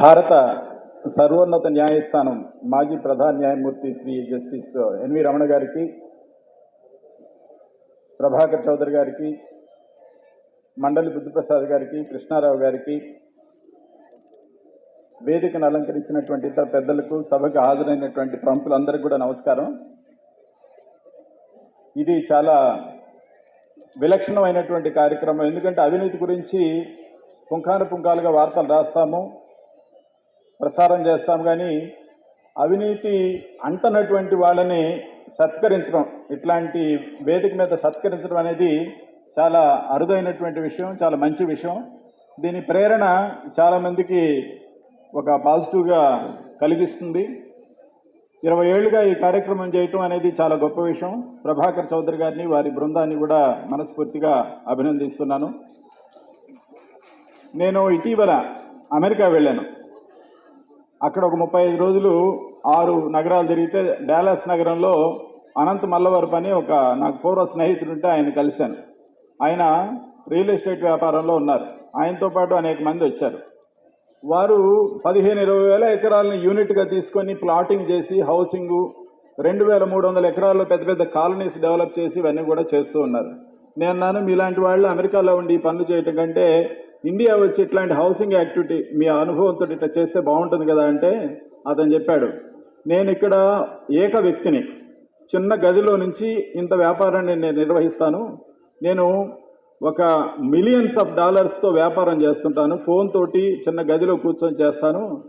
భారత సర్వోన్నత న్యాయస్థానం మాజీ ప్రధాన న్యాయమూర్తి శ్రీ జస్టిస్ ఎన్వి రమణ గారికి ప్రభాకర్ చౌదరి గారికి మండలి బుద్ధిప్రసాద్ గారికి కృష్ణారావు గారికి వేదికను అలంకరించినటువంటి ఇతర పెద్దలకు సభకు హాజరైనటువంటి ప్రముఖులందరికీ కూడా నమస్కారం. ఇది చాలా విలక్షణమైనటువంటి కార్యక్రమం. ఎందుకంటే అవినీతి గురించి పుంఖాను పుంఖాలుగా వార్తలు రాస్తాము ప్రసారం చేస్తాము. కానీ అవినీతి అంటనటువంటి వాళ్ళని సత్కరించడం ఇట్లాంటి వేదిక మీద సత్కరించడం అనేది చాలా అరుదైనటువంటి విషయం చాలా మంచి విషయం. దీని ప్రేరణ చాలామందికి ఒక పాజిటివ్గా కలిగిస్తుంది. ఇరవై ఏళ్ళుగా ఈ కార్యక్రమం చేయటం అనేది చాలా గొప్ప విషయం. ప్రభాకర్ చౌదరి గారిని వారి బృందాన్ని కూడా మనస్ఫూర్తిగా అభినందిస్తున్నాను. నేను ఇటీవల అమెరికా వెళ్ళాను. అక్కడ ఒక ముప్పై ఐదు రోజులు ఆరు నగరాలు తిరిగితే డాలస్ నగరంలో అనంత్ మల్లవరపు అని ఒక నాకు పూర్వ స్నేహితుడుంటే ఆయన కలిశాను. ఆయన రియల్ ఎస్టేట్ వ్యాపారంలో ఉన్నారు. ఆయనతో పాటు అనేక మంది వచ్చారు. వారు పదిహేను ఇరవై వేల ఎకరాలను యూనిట్గా తీసుకొని ప్లాటింగ్ చేసి హౌసింగు రెండు వేల మూడు వందల ఎకరాల్లో పెద్ద పెద్ద కాలనీస్ డెవలప్ చేసి ఇవన్నీ కూడా చేస్తూ ఉన్నారు. నేను అన్నాను మీలాంటి వాళ్ళు అమెరికాలో ఉండి ఈ పనులు చేయటం కంటే ఇండియా వచ్చి ఇట్లాంటి హౌసింగ్ యాక్టివిటీ మీ అనుభవంతో ఇట్లా చేస్తే బాగుంటుంది కదా అంటే అతను చెప్పాడు. నేను ఇక్కడ ఏక వ్యక్తిని చిన్న గదిలో నుంచి ఇంత వ్యాపారాన్ని నేను నిర్వహిస్తాను. నేను ఒక మిలియన్స్ ఆఫ్ డాలర్స్తో వ్యాపారం చేస్తుంటాను. ఫోన్ తోటి చిన్న గదిలో కూర్చొని చేస్తాను.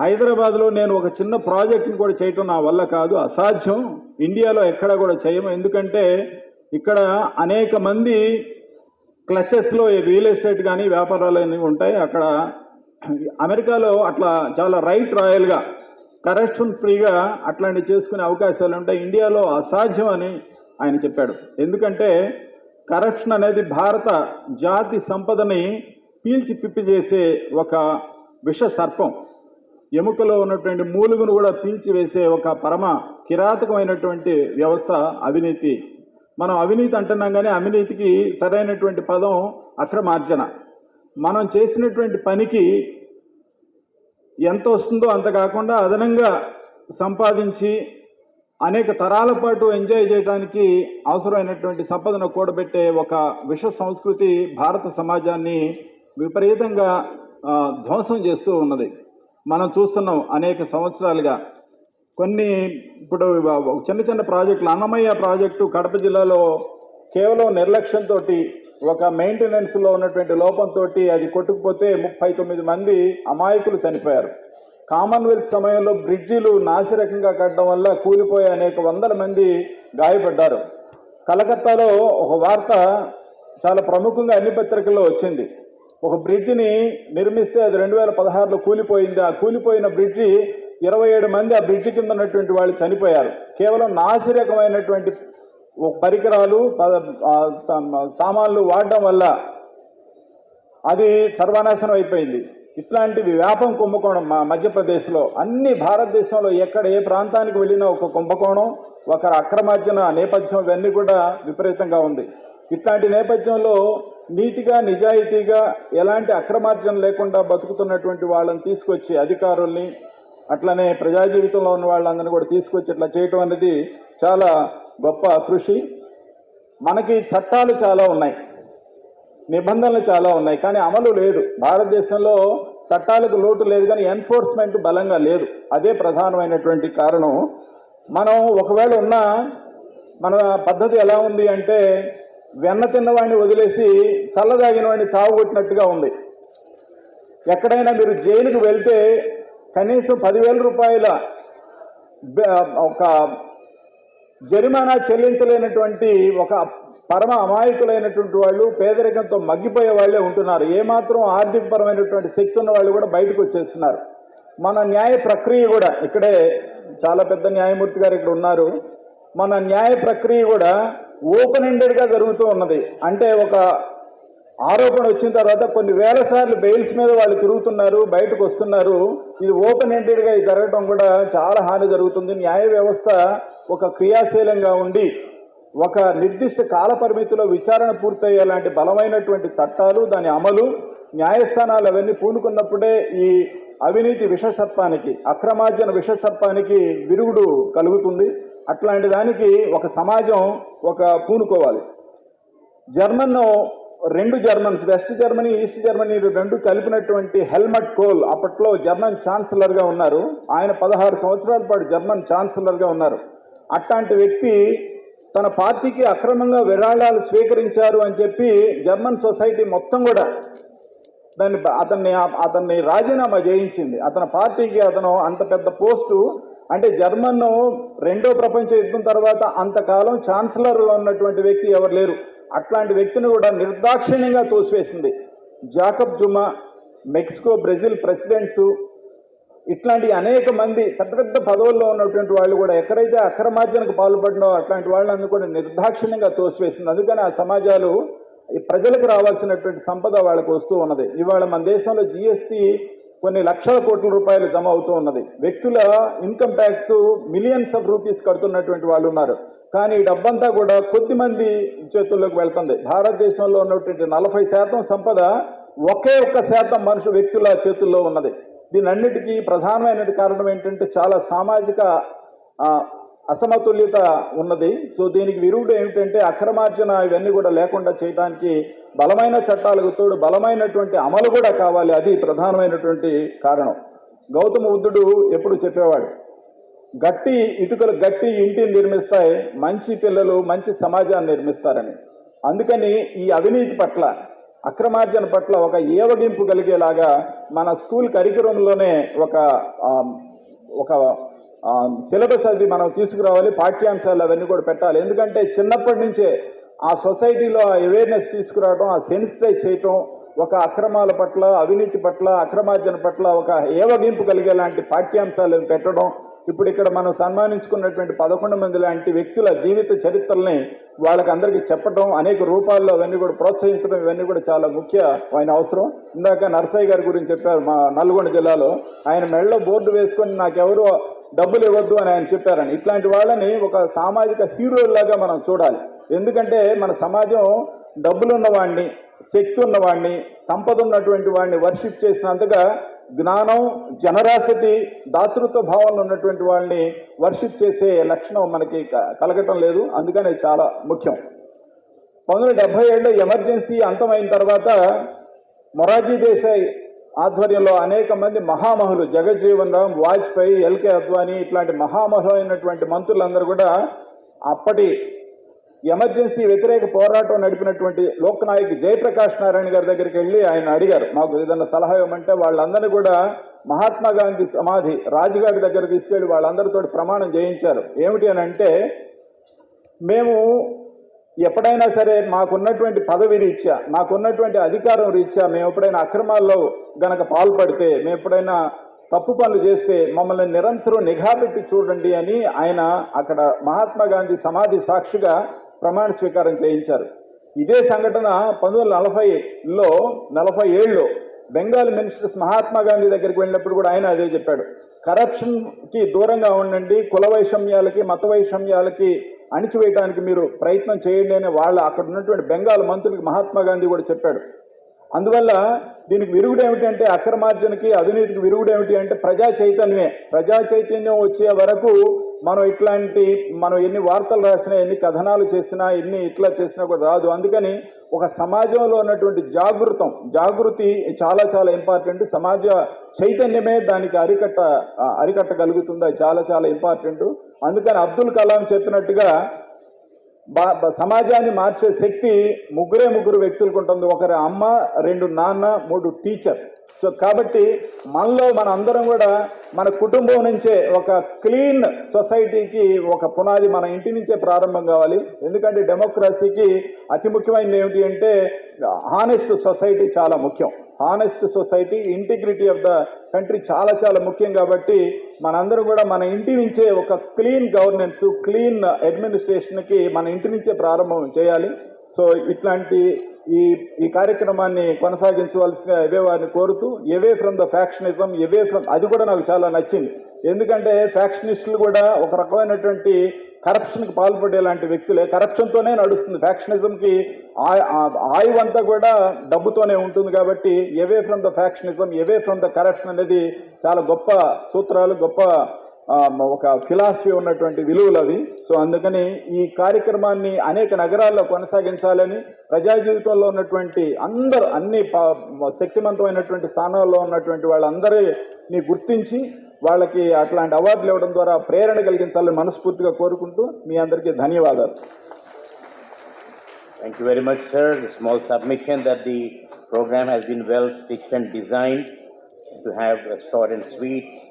హైదరాబాద్లో నేను ఒక చిన్న ప్రాజెక్ట్ని కూడా చేయటం నా వల్ల కాదు. అసాధ్యం. ఇండియాలో ఎక్కడ కూడా చేయము. ఎందుకంటే ఇక్కడ అనేక మంది క్లచెస్లో రియల్ ఎస్టేట్ కానీ వ్యాపారాలు అనేవి ఉంటాయి. అక్కడ అమెరికాలో అట్లా చాలా రైట్ రాయల్గా కరప్షన్ ఫ్రీగా అట్లాంటివి చేసుకునే అవకాశాలు ఉంటాయి. ఇండియాలో అసాధ్యం అని ఆయన చెప్పాడు. ఎందుకంటే కరప్షన్ అనేది భారత జాతి సంపదని పీల్చి పిప్పి చేసే ఒక విష సర్పం. ఎముకలో ఉన్నటువంటి మూలుగును కూడా పీల్చివేసే ఒక పరమ కిరాతకమైనటువంటి వ్యవస్థ అవినీతి. మనం అవినీతి అంటున్నాం కానీ అవినీతికి సరైనటువంటి పదం అక్రమార్జన. మనం చేసినటువంటి పనికి ఎంత వస్తుందో అంత కాకుండా అదనంగా సంపాదించి అనేక తరాల పాటు ఎంజాయ్ చేయడానికి అవసరమైనటువంటి సంపదను కూడబెట్టే ఒక విష సంస్కృతి భారత సమాజాన్ని విపరీతంగా ధ్వంసం చేస్తూ ఉన్నది. మనం చూస్తున్నాం అనేక సంవత్సరాలుగా. కొన్ని ఇప్పుడు చిన్న చిన్న ప్రాజెక్టులు అన్నమయ్య ప్రాజెక్టు కడప జిల్లాలో కేవలం నిర్లక్ష్యంతో ఒక మెయింటెనెన్స్లో ఉన్నటువంటి లోపంతో అది కొట్టుకుపోతే ముప్పై తొమ్మిది మంది అమాయకులు చనిపోయారు. కామన్వెల్త్ సమయంలో బ్రిడ్జిలు నాసిరకంగా కట్టడం వల్ల కూలిపోయే అనేక వందల మంది గాయపడ్డారు. కలకత్తాలో ఒక వార్త చాలా ప్రముఖంగా అన్ని పత్రికల్లో వచ్చింది. ఒక బ్రిడ్జిని నిర్మిస్తే అది రెండు వేల పదహారులో కూలిపోయింది. ఆ కూలిపోయిన బ్రిడ్జి ఇరవై ఏడు మంది ఆ బ్రిడ్జి కింద ఉన్నటువంటి వాళ్ళు చనిపోయారు. కేవలం నాసిరకమైనటువంటి పరికరాలు సామాన్లు వాడడం వల్ల అది సర్వనాశనం అయిపోయింది. ఇట్లాంటివి వ్యాపం కుంభకోణం మా మధ్యప్రదేశ్లో అన్ని భారతదేశంలో ఎక్కడ ఏ ప్రాంతానికి వెళ్ళినా ఒక కుంభకోణం ఒకరి అక్రమార్జన నేపథ్యం ఇవన్నీ కూడా విపరీతంగా ఉంది. ఇట్లాంటి నేపథ్యంలో నీతిగా నిజాయితీగా ఎలాంటి అక్రమార్జన లేకుండా బతుకుతున్నటువంటి వాళ్ళని తీసుకొచ్చి అధికారుల్ని అట్లనే ప్రజా జీవితంలో ఉన్న వాళ్ళందరినీ కూడా తీసుకొచ్చి ఇట్లా చేయటం అనేది చాలా గొప్ప కృషి. మనకి చట్టాలు చాలా ఉన్నాయి. నిబంధనలు చాలా ఉన్నాయి కానీ అమలు లేదు. భారతదేశంలో చట్టాలకు లోటు లేదు కానీ ఎన్ఫోర్స్మెంట్ బలంగా లేదు. అదే ప్రధానమైనటువంటి కారణం. మనం ఒకవేళ ఉన్న మన పద్ధతి ఎలా ఉంది అంటే వెన్న తిన్నవాడిని వదిలేసి చల్లదాగిన వాడిని చావుకొట్టినట్టుగా ఉంది. ఎక్కడైనా మీరు జైలుకు వెళ్తే కనీసం పదివేల రూపాయల ఒక జరిమానా చెల్లించలేనటువంటి ఒక పరమ అమాయకులైనటువంటి వాళ్ళు పేదరికంతో మగ్గిపోయే వాళ్ళే ఉంటున్నారు. ఏమాత్రం ఆర్థికపరమైనటువంటి శక్తి ఉన్న వాళ్ళు కూడా బయటకు వచ్చేస్తున్నారు. మన న్యాయ ప్రక్రియ కూడా ఇక్కడే చాలా పెద్ద న్యాయమూర్తి గారు ఇక్కడ ఉన్నారు. మన న్యాయ ప్రక్రియ కూడా ఓపెన్ ఎండెడ్గా జరుగుతూ ఉన్నది. అంటే ఒక ఆరోపణ వచ్చిన తర్వాత కొన్ని వేల సార్లు బెయిల్స్ మీద వాళ్ళు తిరుగుతున్నారు బయటకు వస్తున్నారు. ఇది ఓపెన్ ఎండెడ్గా ఇది జరగడం కూడా చాలా హాని జరుగుతుంది. న్యాయ వ్యవస్థ ఒక క్రియాశీలంగా ఉండి ఒక నిర్దిష్ట కాల పరిమితిలో విచారణ పూర్తయ్యేలాంటి బలమైనటువంటి చట్టాలు దాని అమలు న్యాయస్థానాలు అవన్నీ పూనుకున్నప్పుడే ఈ అవినీతి విషసత్వానికి అక్రమార్జన విషసత్వానికి విరుగుడు కలుగుతుంది. అట్లాంటి దానికి ఒక సమాజం ఒక పూనుకోవాలి. జర్మన్ రెండు Germans West Germany East Germany రెండు కలిపినటువంటి హెల్మట్ కోల్ అప్పట్లో జర్మన్ ఛాన్సలర్గా ఉన్నారు. ఆయన పదహారు సంవత్సరాల పాటు జర్మన్ ఛాన్సలర్గా ఉన్నారు. అట్లాంటి వ్యక్తి తన పార్టీకి అక్రమంగా విరాళాలు స్వీకరించారు అని చెప్పి జర్మన్ సొసైటీ మొత్తం కూడా దాన్ని అతన్ని అతన్ని రాజీనామా చేయించింది. అతని పార్టీకి అతను అంత పెద్ద పోస్టు అంటే జర్మన్ రెండో ప్రపంచ యుద్ధం తర్వాత అంతకాలం ఛాన్సలర్లో ఉన్నటువంటి వ్యక్తి ఎవరు లేరు. అట్లాంటి వ్యక్తిని కూడా నిర్దాక్షిణ్యంగా తోసివేసింది. Jacob Zuma Mexico Brazil presidents ఇట్లాంటి అనేక మంది పెద్ద పెద్ద పదవుల్లో ఉన్నటువంటి వాళ్ళు కూడా ఎక్కడైతే అక్రమార్జనకు పాల్పడినో అట్లాంటి వాళ్ళని కూడా నిర్దాక్షిణ్యంగా తోసివేసింది. అందుకని ఆ సమాజాలు ఈ ప్రజలకు రావాల్సినటువంటి సంపద వాళ్ళకు వస్తూ ఉన్నది. ఇవాళ మన దేశంలో జిఎస్టీ కొన్ని లక్షల కోట్ల రూపాయలు జమ అవుతూ ఉన్నది. వ్యక్తుల income tax millions of rupees కడుతున్నటువంటి వాళ్ళు ఉన్నారు. కానీ ఈ డబ్బంతా కూడా కొద్ది మంది చేతుల్లోకి వెళ్తుంది. భారతదేశంలో ఉన్నటువంటి నలభై శాతం సంపద ఒకే ఒక్క శాతం మనుషు వ్యక్తుల చేతుల్లో ఉన్నది. దీని అన్నిటికీ ప్రధానమైన కారణం ఏంటంటే చాలా సామాజిక అసమతుల్యత ఉన్నది. సో దీనికి విరుగుడు ఏమిటంటే అక్రమార్జన ఇవన్నీ కూడా లేకుండా చేయడానికి బలమైన చట్టాలకు తోడు బలమైనటువంటి అమలు కూడా కావాలి. అది ప్రధానమైనటువంటి కారణం. గౌతమ బుద్ధుడు ఎప్పుడు చెప్పేవాడు గట్టి ఇటుకలు గట్టి ఇంటిని నిర్మిస్తాయి మంచి పిల్లలు మంచి సమాజాన్ని నిర్మిస్తారని. అందుకని ఈ అవినీతి పట్ల అక్రమార్జన పట్ల ఒక ఏవగింపు కలిగేలాగా మన స్కూల్ కరికులంలోనే ఒక ఒక సిలబస్ అది మనం తీసుకురావాలి పాఠ్యాంశాలు అవన్నీ కూడా పెట్టాలి. ఎందుకంటే చిన్నప్పటి నుంచే ఆ సొసైటీలో ఆ అవేర్నెస్ తీసుకురావడం ఆ సెన్సిటైజ్ చేయటం ఒక అక్రమాల పట్ల అవినీతి పట్ల అక్రమార్జన పట్ల ఒక ఏవగింపు కలిగేలాంటి పాఠ్యాంశాలు పెట్టడం ఇప్పుడు ఇక్కడ మనం సన్మానించుకున్నటువంటి పదకొండు మంది లాంటి వ్యక్తుల జీవిత చరిత్రల్ని వాళ్ళకి అందరికీ చెప్పడం అనేక రూపాల్లో అవన్నీ కూడా ప్రోత్సహించడం ఇవన్నీ కూడా చాలా ముఖ్యమైన అవసరం. ఇందాక నరసయ్య గారి గురించి చెప్పారు మా నల్గొండ జిల్లాలో. ఆయన మెడలో బోర్డు వేసుకొని నాకెవరో డబ్బులు ఇవ్వద్దు అని ఆయన చెప్పారని. ఇట్లాంటి వాళ్ళని ఒక సామాజిక హీరోల్లాగా మనం చూడాలి. ఎందుకంటే మన సమాజం డబ్బులు ఉన్నవాడిని శక్తి ఉన్నవాడిని సంపద ఉన్నటువంటి వాడిని వర్షిప్ చేసినంతగా జ్ఞానం జనరాసిటీ దాతృత్వ భావంలో ఉన్నటువంటి వాళ్ళని వర్షిప్ చేసే లక్షణం మనకి కలగటం లేదు. అందుకని చాలా ముఖ్యం. పంతొమ్మిది డెబ్బై ఏడులో ఎమర్జెన్సీ అంతమైన తర్వాత మొరార్జీ దేశాయ్ ఆధ్వర్యంలో అనేక మంది మహామహులు జగజ్జీవన్ రామ్ వాజ్పేయి ఎల్కే అద్వానీ ఇట్లాంటి మహామహులైనటువంటి మంత్రులందరూ కూడా అప్పటి ఎమర్జెన్సీ వ్యతిరేక పోరాటం నడిపినటువంటి లోక్నాయక్ జయప్రకాష్ నారాయణ గారి దగ్గరికి వెళ్ళి ఆయన అడిగారు మాకు ఏదైనా సలహా ఇవ్వమంటే వాళ్ళందరినీ కూడా మహాత్మా గాంధీ సమాధి రాజుగారి దగ్గర తీసుకెళ్ళి వాళ్ళందరితో ప్రమాణం చేయించారు. ఏమిటి అని అంటే మేము ఎప్పుడైనా సరే మాకున్నటువంటి పదవి రీత్యా మాకున్నటువంటి అధికారం రీత్యా మేము ఎప్పుడైనా అక్రమాల్లో గనక పాల్పడితే మేము ఎప్పుడైనా తప్పు పనులు చేస్తే మమ్మల్ని నిరంతరం నిఘా పెట్టి చూడండి అని ఆయన అక్కడ మహాత్మా గాంధీ సమాధి సాక్షిగా ప్రమాణ స్వీకారం చేయించారు. ఇదే సంఘటన పంతొమ్మిది వందల నలభైలో నలభై ఏడులో బెంగాల్ మినిస్టర్స్ మహాత్మా గాంధీ దగ్గరికి వెళ్ళినప్పుడు కూడా ఆయన అదే చెప్పాడు. కరప్షన్కి దూరంగా ఉండండి కుల వైషమ్యాలకి మత వైషమ్యాలకి అణిచివేయడానికి మీరు ప్రయత్నం చేయండి అని వాళ్ళు అక్కడ ఉన్నటువంటి బెంగాల్ మంత్రులకి మహాత్మా గాంధీ కూడా చెప్పాడు. అందువల్ల దీనికి విరుగుడు ఏమిటంటే అక్రమార్జనకి అవినీతికి విరుగుడు ఏమిటి అంటే ప్రజా చైతన్యమే. ప్రజా చైతన్యం వచ్చే వరకు మనం ఇట్లాంటి మనం ఎన్ని వార్తలు రాసినా ఎన్ని కథనాలు చేసినా ఎన్ని ఇట్లా చేసినా కూడా రాదు. అందుకని ఒక సమాజంలో ఉన్నటువంటి జాగృతం జాగృతి చాలా చాలా ఇంపార్టెంట్. సమాజ చైతన్యమే దానికి అరికట్ట ఆ, అరికట్టగలుగుతుంది. అది చాలా చాలా ఇంపార్టెంట్. అందుకని అబ్దుల్ కలాం చెప్పినట్టుగా బా- సమాజాన్ని మార్చే శక్తి ముగ్గురే ముగ్గురు వ్యక్తులకు ఉంటుంది. ఒకరి అమ్మ రెండు నాన్న మూడు టీచర్. సో కాబట్టి మనలో మన అందరం కూడా మన కుటుంబం నుంచే ఒక క్లీన్ సొసైటీకి ఒక పునాది మన ఇంటి నుంచే ప్రారంభం కావాలి. ఎందుకంటే డెమోక్రసీకి అతి ముఖ్యమైనది ఏమిటి అంటే హానెస్ట్ సొసైటీ చాలా ముఖ్యం. Honest society integrity of the country చాలా చాలా ముఖ్యం కాబట్టి మనందరూ కూడా మన ఇంటి నుంచే ఒక క్లీన్ గవర్నెన్స్ క్లీన్ అడ్మినిస్ట్రేషన్కి మన ఇంటి నుంచే ప్రారంభం చేయాలి. సో ఇట్లాంటి ఈ ఈ కార్యక్రమాన్ని కొనసాగించవలసిన ఎవే వారిని కోరుతూ away from the factionism away from అది కూడా నాకు చాలా నచ్చింది. ఎందుకంటే ఫ్యాక్షనిస్టులు కూడా ఒక రకమైనటువంటి కరప్షన్కి పాల్పడే లాంటి వ్యక్తులే. కరప్షన్తోనే నడుస్తుంది. ఫ్యాక్షనిజంకి ఆయువు అంతా కూడా డబ్బుతోనే ఉంటుంది కాబట్టి away from the factionism away from the corruption అనేది చాలా గొప్ప సూత్రాలు గొప్ప ఒక ఫిలాసఫీ ఉన్నటువంటి విలువలు అవి. సో అందుకని ఈ కార్యక్రమాన్ని అనేక నగరాల్లో కొనసాగించాలని ప్రజా జీవితంలో ఉన్నటువంటి అందరు అన్ని శక్తివంతమైనటువంటి స్థానాల్లో ఉన్నటువంటి వాళ్ళందరినీ గుర్తించి వాళ్ళకి అట్లాంటి అవార్డులు ఇవ్వడం ద్వారా ప్రేరణ కలిగించాలని మనస్ఫూర్తిగా కోరుకుంటూ మీ అందరికీ ధన్యవాదాలు. Thank you very much, sir. The small submission that the program has been well stitched and designed to have sweets